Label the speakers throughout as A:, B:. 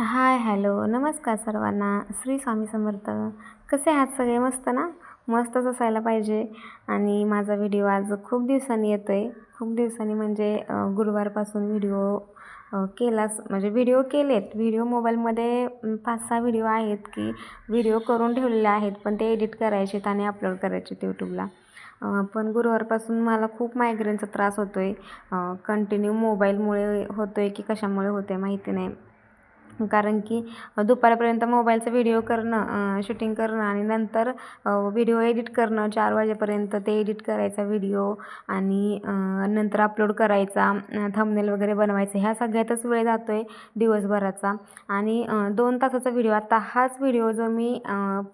A: Hi hello. नमस्कार सर्वांना. श्री स्वामी समर्थ. कसे आहात सगळे? मस्त ना? मस्तच असायला पाहिजे. आणि माझा व्हिडिओ आज खूप दिवसांनी येतो आहे खूप दिवसांनी म्हणजे गुरुवारपासून व्हिडिओ केलास केलाच. म्हणजे व्हिडिओ केलेत. व्हिडिओ मोबाईलमध्ये पाच सहा व्हिडिओ आहेत की व्हिडिओ करून ठेवलेले आहेत पण ते एडिट करायचे आणि अपलोड करायचे यूट्यूबला. पण गुरुवारपासून मला खूप मायग्रेनचा त्रास होतो आहे कंटिन्यू मोबाईलमुळे होतो आहे की कशामुळे होते माहिती नाही. कारण की दुपारपर्यंत मोबाईलचा व्हिडिओ करणं शूटिंग करणं आणि नंतर व्हिडिओ एडिट करणं चार वाजेपर्यंत ते एडिट करायचा व्हिडिओ आणि नंतर अपलोड करायचा थंबनेल वगैरे बनवायचं ह्या सगळ्यातच वेळ जातो आहे दिवसभराचा. आणि दोन तासाचा व्हिडिओ आता हाच व्हिडिओ जो मी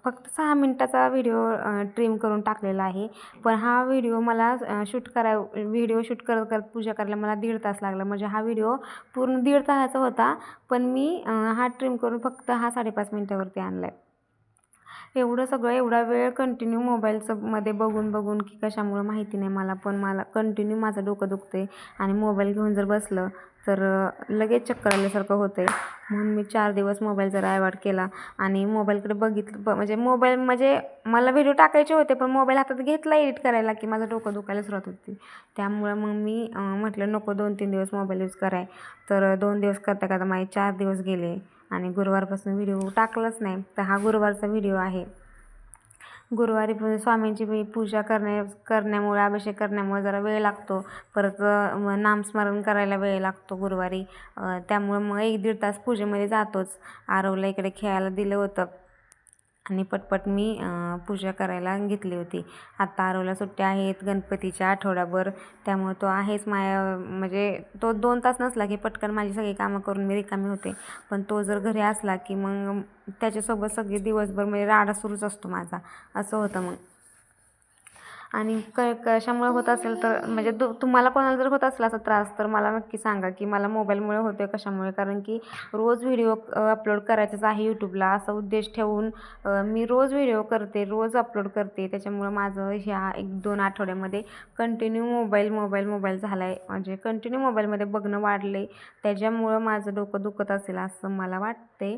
A: फक्त सहा मिनटाचा व्हिडिओ ट्रिम करून टाकलेला आहे. पण हा व्हिडिओ मला शूट करा व्हिडिओ शूट करत करत पूजा करायला मला दीड तास लागला. म्हणजे हा व्हिडिओ पूर्ण दीड तासाचा होता. पण मी हा ट्रिम करून फक्त हा साडेपाच मिनटावरती आणला आहे एवढं सगळं एवढा वेळ कंटिन्यू मोबाईलचं मध्ये बघून बघून की कशामुळं माहिती नाही मला पण मला कंटिन्यू माझं डोकं दुखते आणि मोबाईल घेऊन जर बसलं तर लगेच चक्कर आल्यासारखं होतं आहे म्हणून मी चार दिवस मोबाईल जरा ॲवॉइड केला आणि मोबाईलकडे बघितलं ब म्हणजे मोबाईल म्हणजे मला व्हिडिओ टाकायचे होते पण मोबाईल हातात घेतला एडिट करायला की माझं डोकं दुखायला सुरुवात होती. त्यामुळं मग मी म्हटलं नको दोन तीन दिवस मोबाईल यूज कराय. तर दोन दिवस करता करता माझे चार दिवस गेले आणि गुरुवारपासून व्हिडिओ टाकलाच नाही. तर हा गुरुवारचा व्हिडिओ आहे. गुरुवारी पूजा स्वामींची मी पूजा करण्या करण्यामुळे अभिषेक करण्यामुळे जरा वेळ लागतो. परत नामस्मरण करायला वेळ लागतो गुरुवारी. त्यामुळं मग एक दीड तास पूजेमध्ये जातोच. आरवला इकडे खेळायला दिलं होतं. आणि पटपट मी पूजा करायला घेतली होती. आत्ता आरोला सुट्ट्या आहेत गणपतीच्या आठवडाभर. त्यामुळे तो आहेच माया म्हणजे तो दोन तास नसला की पटकन माझी सगळी कामं करून मी रिकामी होते. पण तो जर घरी असला की मग त्याच्यासोबत सगळे दिवसभर म्हणजे राडा सुरूच असतो माझा. असं होतं मग. आणि क कशामुळे होत असेल तर म्हणजे दु तुम्हाला कोणाला जर होत असला असा त्रास तर मला नक्की सांगा की मला मोबाईलमुळे होतो आहे कशामुळे? कारण की रोज व्हिडिओ अपलोड करायचाच आहे यूट्यूबला असा उद्देश ठेवून मी रोज व्हिडिओ करते रोज अपलोड करते. त्याच्यामुळं माझं ह्या एक दोन आठवड्यामध्ये कंटिन्यू मोबाईल मोबाईल मोबाईल झाला आहे म्हणजे कंटिन्यू मोबाईलमध्ये बघणं वाढलं आहे त्याच्यामुळं माझं डोकं दुखत असेल असं मला वाटते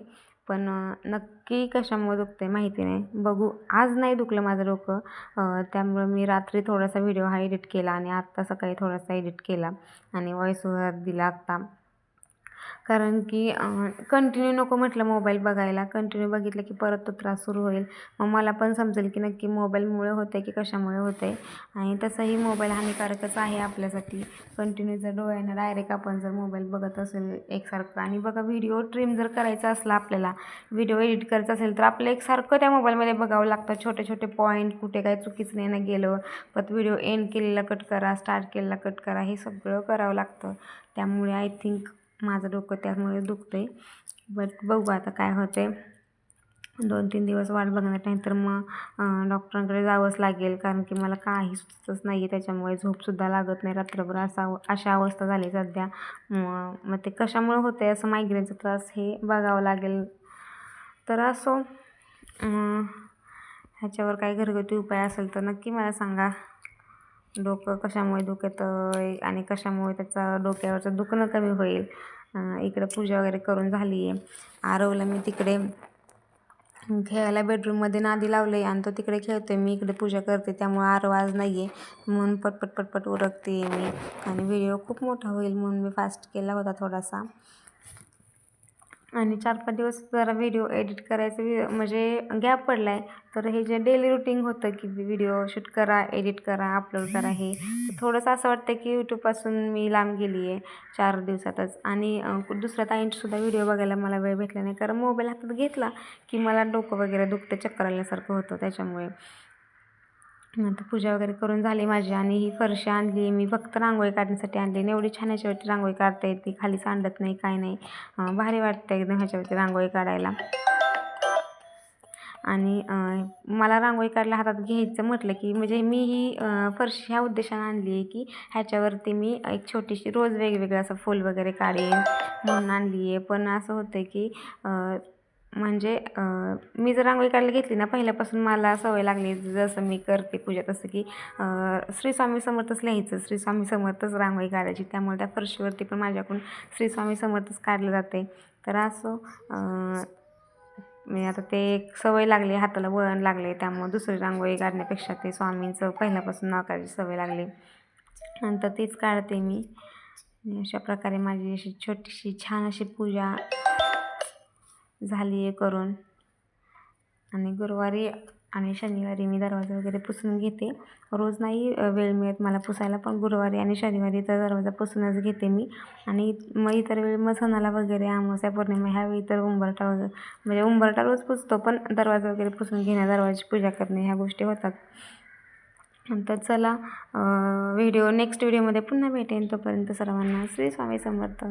A: पण नक्की नक्की कशामुळे दुखते माहिती नाही. बघू. आज नाही दुखलं माझं डोकं. त्यामुळं मी रात्री थोडासा व्हिडिओ हा एडिट केला आणि आत्ता सकाळी थोडासा एडिट केला आणि वॉईस ओव्हर दिला आत्ता. कारण की कंटिन्यू नको म्हटलं मोबाईल बघायला. कंटिन्यू बघितलं की परत तो त्रास सुरू होईल. मग मला पण समजेल की नक्की मोबाईलमुळे होतं आहे की कशामुळे होतं आहे आणि तसंही मोबाईल हानिकारकच आहे आपल्यासाठी. कंटिन्यू जर डोळ्यानं डायरेक्ट आपण जर मोबाईल बघत असेल एकसारखं. आणि बघा व्हिडिओ ट्रिम जर करायचा असला आपल्याला व्हिडिओ एडिट करायचा असेल तर आपलं एकसारखं त्या मोबाईलमध्ये बघावं लागतं. छोटे छोटे पॉईंट कुठे काय चुकीचं नाही ना गेलं. परत व्हिडिओ एंड केलेला कट करा स्टार्ट केलेला कट करा हे सगळं करावं लागतं. त्यामुळे आय थिंक माझं डोकं त्यामुळे दुखतं आहे बट बघू आता काय होतं आहे दोन तीन दिवस वाट बघणार नाही तर मग डॉक्टरांकडे जावंच लागेल. कारण की मला काही सुचतच नाही आहे त्याच्यामुळे झोपसुद्धा लागत नाही. रात्रभर असा अशा अवस्था झाली सध्या. मग मग ते कशामुळे होतं आहे असं मायग्रेनचा त्रास हे बघावं लागेल. तर असो. ह्याच्यावर काही घरगुती उपाय असेल तर नक्की मला सांगा. डोकं कशामुळे दुखत आणि कशामुळे त्याचं डोक्यावरचं दुखणं कमी होईल? इकडे पूजा वगैरे करून झाली आहे आरवला मी तिकडे. खेळायला बेडरूममध्ये नादी लावलं आहे आणि तो तिकडे खेळतो आहे मी इकडे पूजा करते त्यामुळे आरव आज नाही आहे म्हणून पटपट पटपट उरकते मी. आणि व्हिडिओ खूप मोठा होईल म्हणून मी फास्ट केला होता थोडासा. आणि चार पाच दिवस जरा व्हिडिओ एडिट करायचं वि म्हणजे गॅप पडला आहे तर हे जे डेली रुटीन होतं की व्हिडिओ शूट करा एडिट करा अपलोड करा हे तर थोडंसं असं वाटतं की यूट्यूबपासून मी लांब गेली आहे चार दिवसातच. आणि दुसऱ्या ताईंचीसुद्धा व्हिडिओ बघायला मला वेळ भेटला नाही. कारण मोबाईल हातात घेतला की मला डोकं वगैरे दुखतं चक्कर आल्यासारखं होतं त्याच्यामुळे. नंतर पूजा वगैरे करून झाली माझी आणि ही फरशी आणली. मी फक्त रांगोळी काढण्यासाठी आणली आणि एवढी छान ह्याच्यावरती रांगोळी काढता येते. खाली सांडत नाही काय नाही. भारी वाटतं एकदम ह्याच्यावरती रांगोळी काढायला. आणि मला रांगोळी काढल्या हातात घ्यायचं म्हटलं की म्हणजे मी ही फरशी ह्या उद्देशाने आणली आहे की ह्याच्यावरती मी एक छोटीशी रोज वेगवेगळं असं फूल वगैरे काढेन म्हणून आणली आहे. पण असं होतं की म्हणजे मी जर रांगोळी काढायला घेतली ना पहिल्यापासून मला सवय लागली. जसं मी करते पूजा तसं की अं, श्री स्वामी समर्थच लिहायचं. श्री स्वामी समर्थच रांगोळी काढायची. त्यामुळे त्या फरशीवरती पण माझ्याकडून श्री स्वामी समर्थच काढलं जाते. तर असो मी आता ते एक सवय लागली. हाताला वळण लागले. त्यामुळं दुसरी रांगोळी काढण्यापेक्षा ते स्वामींचं पहिल्यापासून नाव काढायची सवय लागली. नंतर तीच काढते मी. अशा प्रकारे माझी अशी छोटीशी छान अशी पूजा झाली आहे करून. आणि गुरुवारी आणि शनिवारी मी दरवाजा वगैरे पुसून घेते. रोज नाही वेळ मिळत मला पुसायला पण गुरुवारी आणि शनिवारी तर दरवाजा पुसूनच घेते मी. आणि मग इतर वेळी मग सणाला वगैरे अमावस्या पौर्णिमा ह्यावेळी तर उंबरठा वगैरे म्हणजे उंबरठा रोज पुसतो पण दरवाजा वगैरे पुसून घेणे दरवाजाची पूजा करणे ह्या गोष्टी होतात. तर चला व्हिडिओ नेक्स्ट व्हिडिओमध्ये पुन्हा भेटेन. तोपर्यंत सर्वांना श्री स्वामी समर्थ.